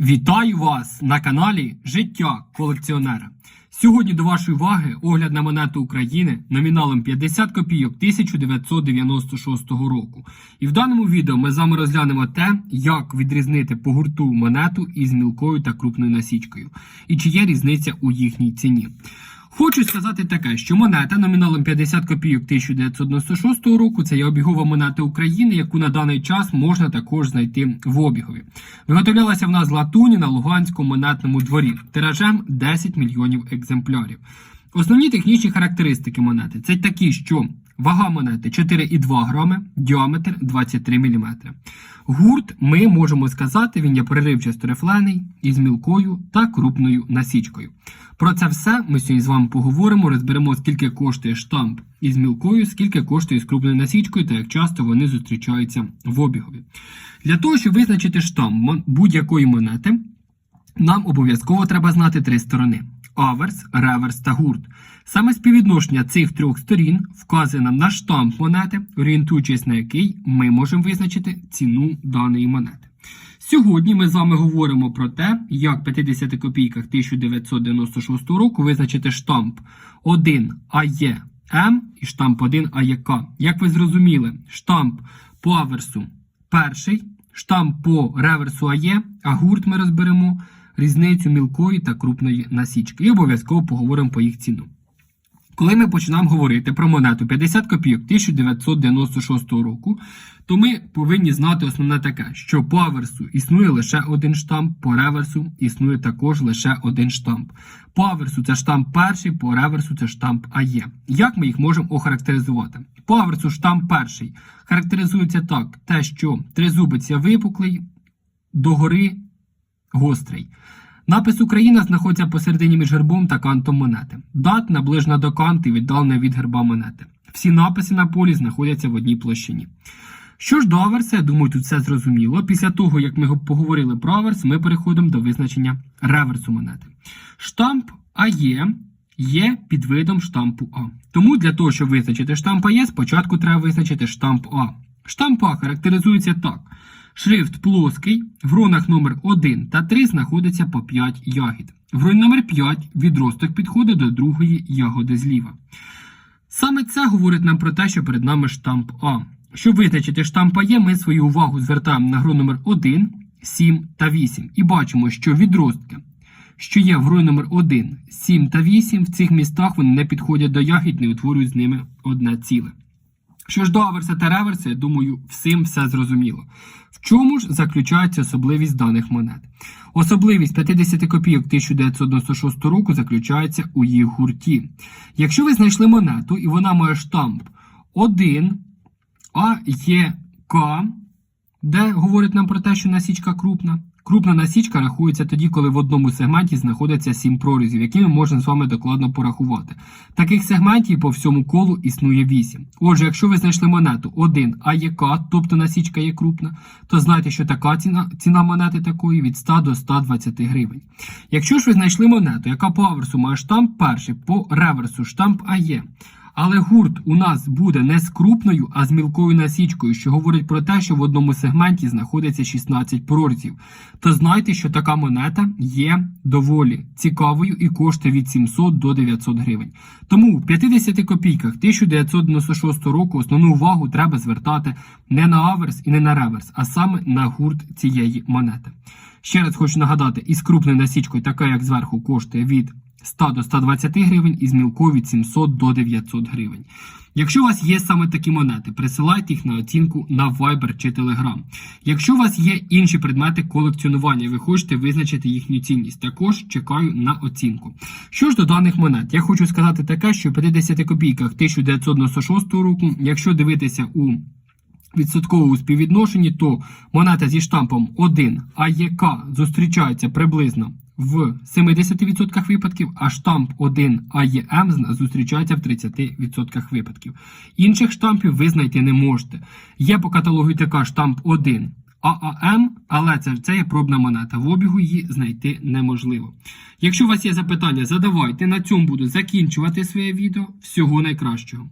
Вітаю вас на каналі Життя колекціонера. Сьогодні до вашої уваги огляд на монету України номіналом 50 копійок 1996 року. І в даному відео ми з вами розглянемо те, як відрізнити по гурту монету із мілкою та крупною насічкою, і чи є різниця у їхній ціні. Хочу сказати таке, що монета номіналом 50 копійок 1996 року це є обігова монета України, яку на даний час можна також знайти в обігові. Виготовлялася в нас з латуні на Луганському монетному дворі тиражем 10 мільйонів екземплярів. Основні технічні характеристики монети це такі, що вага монети 4,2 грами, діаметр 23 мм. Гурт, ми можемо сказати, він є переривчасто рифлений із мілкою та крупною насічкою. Про це все ми сьогодні з вами поговоримо, розберемо, скільки коштує штамп із мілкою, скільки коштує з крупною насічкою та як часто вони зустрічаються в обігові. Для того, щоб визначити штамп будь-якої монети, нам обов'язково треба знати три сторони: аверс, реверс та гурт. Саме співвідношення цих трьох сторін вказує нам на штамп монети, орієнтуючись на який ми можемо визначити ціну даної монети. Сьогодні ми з вами говоримо про те, як в 50 копійках 1996 року визначити штамп 1 АЄМ і штамп 1 АЄК. Як ви зрозуміли, штамп по аверсу перший, штамп по реверсу АЄ, а гурт ми розберемо різницю мілкої та крупної насічки. І обов'язково поговоримо по їх ціну. Коли ми починаємо говорити про монету 50 копійок 1996 року, то ми повинні знати основне таке, що по аверсу існує лише один штамп, по реверсу існує також лише один штамп. По аверсу це штамп перший, по реверсу це штамп АЄ. Як ми їх можемо охарактеризувати? По аверсу штамп перший характеризується так: те, що тризубець випуклий, догори гострий. Напис Україна знаходиться посередині між гербом та кантом монети. Дат наближена до канту і віддалена від герба монети. Всі написи на полі знаходяться в одній площині. Що ж до аверса, я думаю, тут все зрозуміло. Після того, як ми поговорили про аверс, ми переходимо до визначення реверсу монети. Штамп АЄ є підвидом штампу А. Тому для того, щоб визначити штамп АЄ, спочатку треба визначити штамп А. Штамп А характеризується так. Шрифт плоский, в ронах номер 1 та 3 знаходиться по 5 ягід. В роні номер 5 відросток підходить до другої ягоди зліва. Саме це говорить нам про те, що перед нами штамп А. Щоб визначити штамп А є, ми свою увагу звертаємо на гру номер 1, 7 та 8 і бачимо, що відростки, що є в грою номер 1, 7 та 8, в цих містах вони не підходять до ягід, не утворюють з ними одне ціле. Що ж до аверса та реверса, я думаю, всім все зрозуміло. В чому ж заключається особливість даних монет? Особливість 50 копійок 1996 року заключається у їх гурті. Якщо ви знайшли монету і вона має штамп 1 АЄК, де говорить нам про те, що насічка крупна. Крупна насічка рахується тоді, коли в одному сегменті знаходиться 7 прорізів, які ми можемо з вами докладно порахувати. Таких сегментів по всьому колу існує 8. Отже, якщо ви знайшли монету 1 АЄК, тобто насічка є крупна, то знайте, що така ціна, ціна монети такої від 100 до 120 гривень. Якщо ж ви знайшли монету, яка по аверсу має штамп перший, по реверсу штамп АЄ, але гурт у нас буде не з крупною, а з мілкою насічкою, що говорить про те, що в одному сегменті знаходиться 16 прорізів. То знайте, що така монета є доволі цікавою і коштує від 700 до 900 гривень. Тому в 50 копійках 1996 року основну увагу треба звертати не на аверс і не на реверс, а саме на гурт цієї монети. Ще раз хочу нагадати, із крупною насічкою, така як зверху, коштує від 100 до 120 гривень і з мілкою від 700 до 900 гривень. Якщо у вас є саме такі монети, присилайте їх на оцінку на Viber чи Telegram. Якщо у вас є інші предмети колекціонування, ви хочете визначити їхню цінність, також чекаю на оцінку. Що ж до даних монет, я хочу сказати таке, що в 50 копійках 1996 року, якщо дивитися у відсотковому співвідношенні, то монета зі штампом 1 АЄК зустрічається приблизно в 70% випадків, а штамп 1 АЄМ зустрічається в 30% випадків. Інших штампів ви знайти не можете. Є по каталогу ТК штамп 1 ААМ, але це, це є пробна монета. В обігу її знайти неможливо. Якщо у вас є запитання, задавайте. На цьому буду закінчувати своє відео. Всього найкращого.